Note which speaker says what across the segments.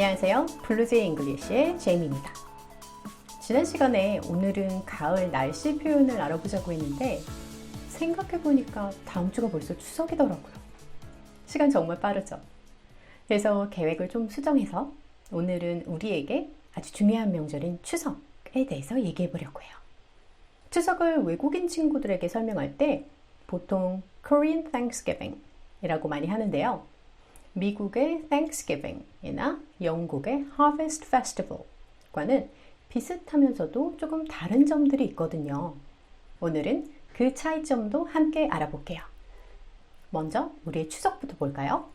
Speaker 1: 안녕하세요. 블루제이 잉글리시의 제이미입니다. 지난 시간에 오늘은 가을 날씨 표현을 알아보자고 했는데 생각해보니까 다음 주가 벌써 추석이더라고요. 시간 정말 빠르죠? 그래서 계획을 좀 수정해서 오늘은 우리에게 아주 중요한 명절인 추석에 대해서 얘기해 보려고 해요. 추석을 외국인 친구들에게 설명할 때 보통 Korean Thanksgiving 이라고 많이 하는데요. 미국의 Thanksgiving이나 영국의 Harvest Festival과는 비슷하면서도 조금 다른 점들이 있거든요. 오늘은 그 차이점도 함께 알아볼게요. 먼저 우리의 추석부터 볼까요?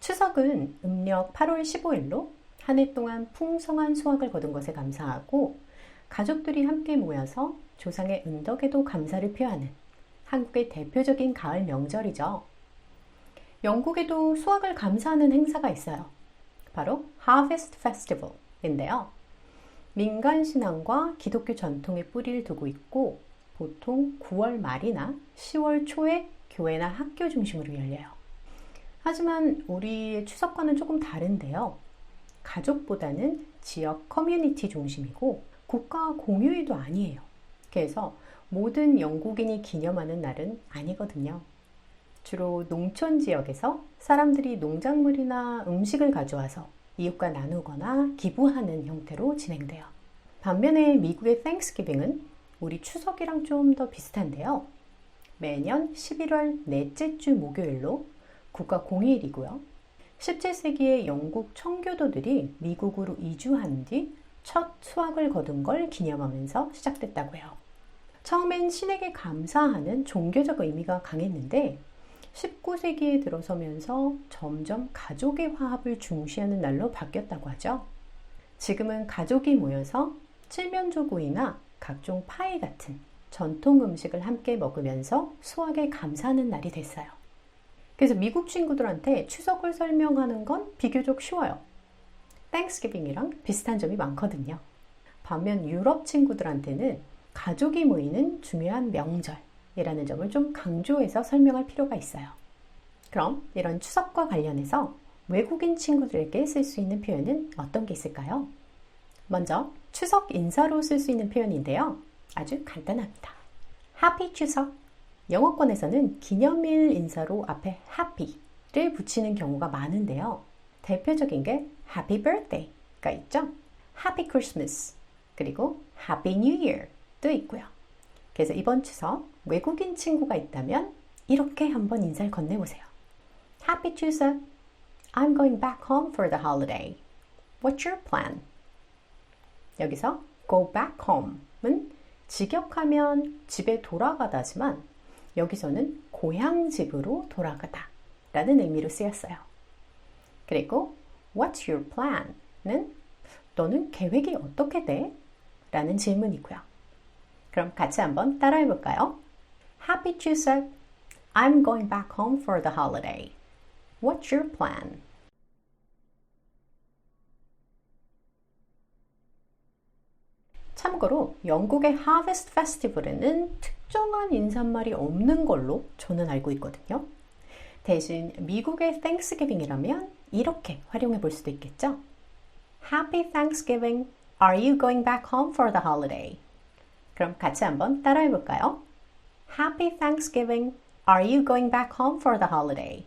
Speaker 1: 추석은 음력 8월 15일로 한 해 동안 풍성한 수확을 거둔 것에 감사하고 가족들이 함께 모여서 조상의 은덕에도 감사를 표하는 한국의 대표적인 가을 명절이죠. 영국에도 수확을 감사하는 행사가 있어요. 바로 Harvest Festival인데요. 민간 신앙과 기독교 전통의 뿌리를 두고 있고 보통 9월 말이나 10월 초에 교회나 학교 중심으로 열려요. 하지만 우리의 추석과는 조금 다른데요. 가족보다는 지역 커뮤니티 중심이고 국가 공휴일도 아니에요. 그래서 모든 영국인이 기념하는 날은 아니거든요. 주로 농촌 지역에서 사람들이 농작물이나 음식을 가져와서 이웃과 나누거나 기부하는 형태로 진행돼요. 반면에 미국의 Thanksgiving은 우리 추석이랑 좀 더 비슷한데요. 매년 11월 넷째 주 목요일로 국가 공휴일이고요. 17세기에 영국 청교도들이 미국으로 이주한 뒤 첫 수확을 거둔 걸 기념하면서 시작됐다고 해요. 처음엔 신에게 감사하는 종교적 의미가 강했는데 19세기에 들어서면서 점점 가족의 화합을 중시하는 날로 바뀌었다고 하죠. 지금은 가족이 모여서 칠면조구이나 각종 파이 같은 전통 음식을 함께 먹으면서 수확에 감사하는 날이 됐어요. 그래서 미국 친구들한테 추석을 설명하는 건 비교적 쉬워요. 땡스기빙이랑 비슷한 점이 많거든요. 반면 유럽 친구들한테는 가족이 모이는 중요한 명절 이라는 점을 좀 강조해서 설명할 필요가 있어요. 그럼 이런 추석과 관련해서 외국인 친구들에게 쓸 수 있는 표현은 어떤 게 있을까요? 먼저 추석 인사로 쓸 수 있는 표현인데요. 아주 간단합니다. Happy 추석. 영어권에서는 기념일 인사로 앞에 happy를 붙이는 경우가 많은데요. 대표적인 게 Happy Birthday가 있죠. Happy Christmas 그리고 Happy New Year도 있고요. 그래서 이번 추석 외국인 친구가 있다면 이렇게 한번 인사를 건네보세요. Happy 추석. I'm going back home for the holiday. What's your plan? 여기서 go back home은 직역하면 집에 돌아가다지만 여기서는 고향 집으로 돌아가다 라는 의미로 쓰였어요. 그리고 What's your plan?는 너는 계획이 어떻게 돼? 라는 질문이고요. 그럼 같이 한번 따라해 볼까요? Happy 추석. I'm going back home for the holiday. What's your plan? 참고로 영국의 Harvest Festival에는 특정한 인사말이 없는 걸로 저는 알고 있거든요. 대신 미국의 Thanksgiving이라면 이렇게 활용해 볼 수도 있겠죠. Happy Thanksgiving. Are you going back home for the holiday? 그럼 같이 한번 따라해 볼까요? Happy Thanksgiving. Are you going back home for the holiday?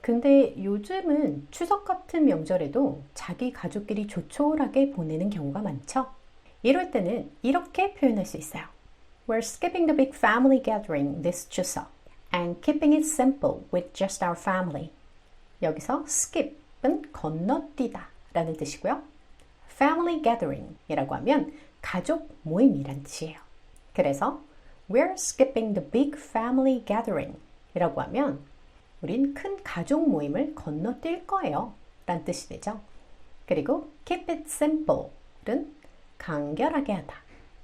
Speaker 1: 근데 요즘은 추석 같은 명절에도 자기 가족끼리 조촐하게 보내는 경우가 많죠. 이럴 때는 이렇게 표현할 수 있어요. We're skipping the big family gathering this 추석 and keeping it simple with just our family. 여기서 skip은 건너뛰다 라는 뜻이고요. family gathering 이라고 하면 가족 모임이란 뜻이에요. 그래서 we're skipping the big family gathering 이라고 하면 우린 큰 가족 모임을 건너뛸 거예요. 란 뜻이 되죠. 그리고 keep it simple은 간결하게 하다,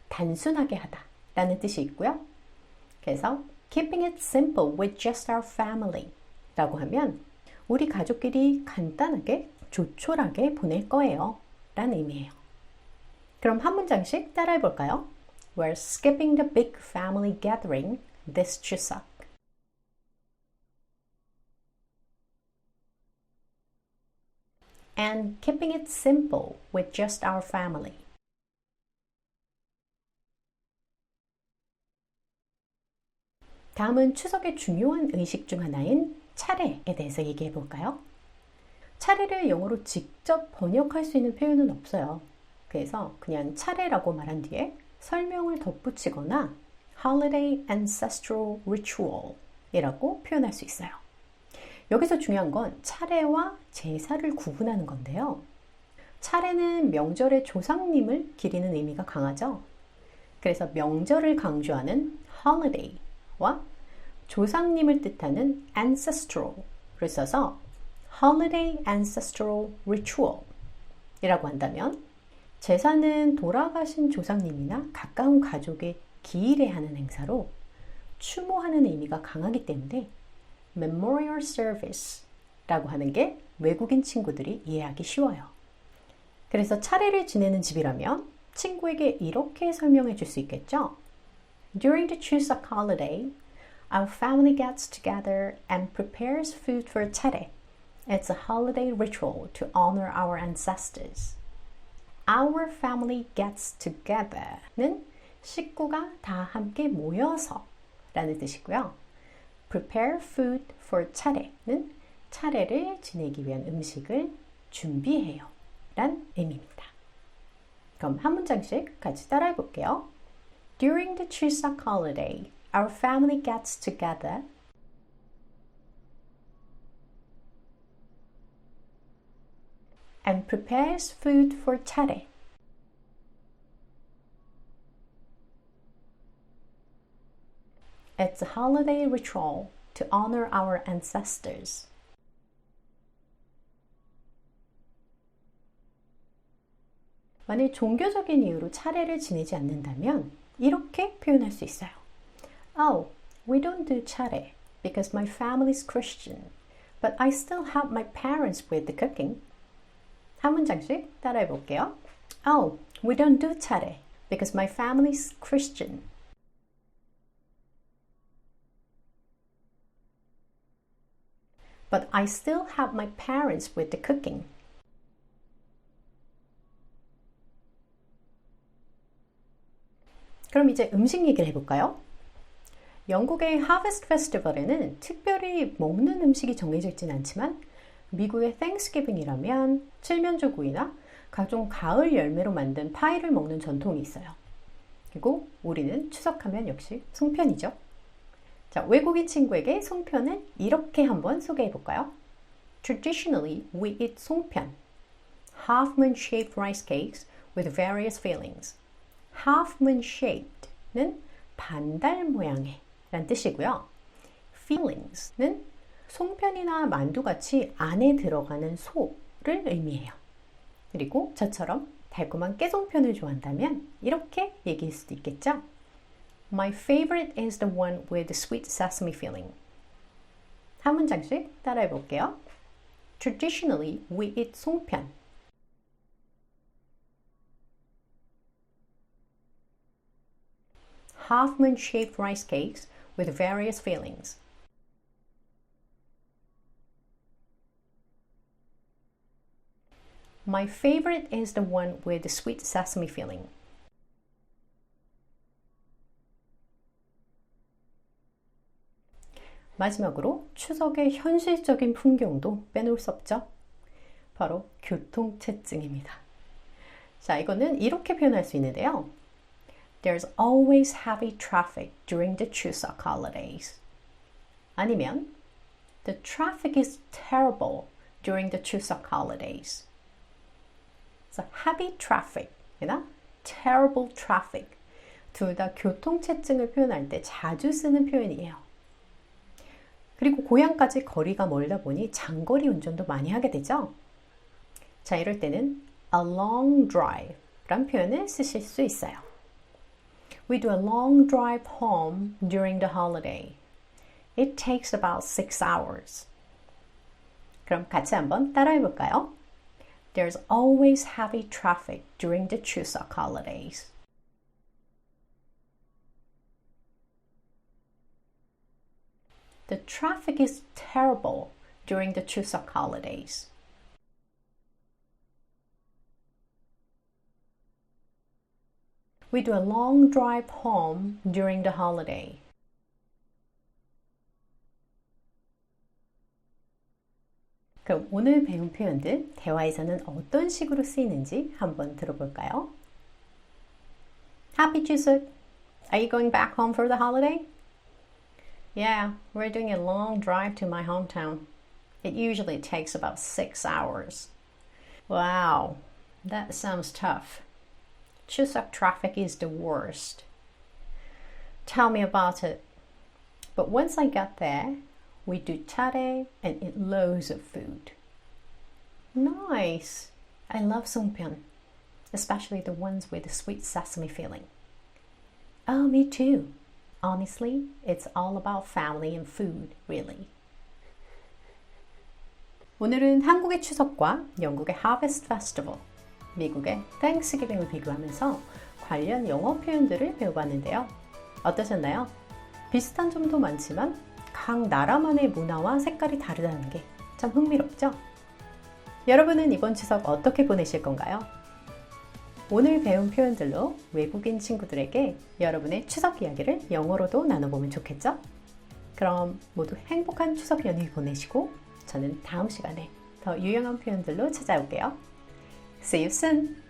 Speaker 1: 단순하게 하다 라는 뜻이 있고요. 그래서 keeping it simple with just our family 라고 하면 우리 가족끼리 간단하게 조촐하게 보낼 거예요. 라는 의미예요. 그럼 한 문장씩 따라해 볼까요? We're skipping the big family gathering this Chuseok. And keeping it simple with just our family. 다음은 추석의 중요한 의식 중 하나인 차례에 대해서 얘기해 볼까요? 차례를 영어로 직접 번역할 수 있는 표현은 없어요. 그래서 그냥 차례라고 말한 뒤에 설명을 덧붙이거나 Holiday Ancestral Ritual 이라고 표현할 수 있어요. 여기서 중요한 건 차례와 제사를 구분하는 건데요. 차례는 명절의 조상님을 기리는 의미가 강하죠. 그래서 명절을 강조하는 holiday와 조상님을 뜻하는 ancestral을 써서 holiday ancestral ritual 이라고 한다면 제사는 돌아가신 조상님이나 가까운 가족의 기일에 하는 행사로 추모하는 의미가 강하기 때문에 memorial service 라고 하는 게 외국인 친구들이 이해하기 쉬워요. 그래서 차례를 지내는 집이라면 친구에게 이렇게 설명해 줄 수 있겠죠. During the Chuseok holiday, our family gets together and prepares food for 차례. It's a holiday ritual to honor our ancestors. Our family gets together는 식구가 다 함께 모여서 라는 뜻이고요. prepare food for 차례는 차례를 지내기 위한 음식을 준비해요. 란 의미입니다. 그럼 한 문장씩 같이 따라해 볼게요. During the Chuseok holiday, our family gets together and prepares food for 차례. It's a holiday ritual to honor our ancestors. 만일 종교적인 이유로 차례를 지내지 않는다면 이렇게 표현할 수 있어요. Oh, we don't do 차례 because my family is Christian, but I still help my parents with the cooking. 한 문장씩 따라해 볼게요. Oh, we don't do 차례 because my family is Christian. But I still help my parents with the cooking. 그럼 이제 음식 얘기를 해볼까요? 영국의 하베스트 페스티벌에는 특별히 먹는 음식이 정해져 있진 않지만 미국의 땡스기빙이라면 칠면조구이나 각종 가을 열매로 만든 파이를 먹는 전통이 있어요. 그리고 우리는 추석하면 역시 송편이죠. 자, 외국인 친구에게 송편은 이렇게 한번 소개해 볼까요? Traditionally, we eat 송편, half-moon-shaped rice cakes with various fillings. half-moon-shaped는 반달 모양의 란 뜻이고요. fillings는 송편이나 만두같이 안에 들어가는 소를 의미해요. 그리고 저처럼 달콤한 깨송편을 좋아한다면 이렇게 얘기할 수도 있겠죠. My favorite is the one with the sweet sesame filling. 한 문장씩 따라해 볼게요. Traditionally, we eat 송편. half-moon shaped rice cakes with various fillings. My favorite is the one with the sweet sesame filling. 마지막으로 추석의 현실적인 풍경도 빼놓을 수 없죠. 바로 교통체증입니다. 자, 이거는 이렇게 표현할 수 있는데요. There's always heavy traffic during the Chuseok holidays. 아니면 The traffic is terrible during the Chuseok holidays. So heavy traffic이나 terrible traffic 둘 다 교통체증을 표현할 때 자주 쓰는 표현이에요. 그리고 고향까지 거리가 멀다 보니 장거리 운전도 많이 하게 되죠. 자, 이럴 때는 a long drive 란 표현을 쓰실 수 있어요. We do a long drive home during the holiday. It takes about six hours. 그럼 같이 한번 따라해 볼까요? there's always heavy traffic during the Chuseok holidays. The traffic is terrible during the Chuseok holidays. We do a long drive home during the holiday. 그럼 오늘 배운 표현들 대화에서는 어떤 식으로 쓰이는지 한번 들어볼까요? Happy Chuseok. Are you going back home for the holiday? Yeah, we're doing a long drive to my hometown. It usually takes about six hours. Wow, that sounds tough. Chuseok traffic is the worst. Tell me about it. But once I got there, we do tare and eat loads of food. Nice. I love songpyeon, especially the ones with the sweet sesame filling. Oh, me too. Honestly, it's all about family and food, really. 오늘은 한국의 추석과 영국의 Harvest Festival, 미국의 Thanksgiving을 비교하면서 관련 영어 표현들을 배워봤는데요. 어떠셨나요? 비슷한 점도 많지만 각 나라만의 문화와 색깔이 다르다는 게 참 흥미롭죠? 여러분은 이번 추석 어떻게 보내실 건가요? 오늘 배운 표현들로 외국인 친구들에게 여러분의 추석 이야기를 영어로도 나눠보면 좋겠죠? 그럼 모두 행복한 추석 연휴 보내시고 저는 다음 시간에 더 유용한 표현들로 찾아올게요. See you soon!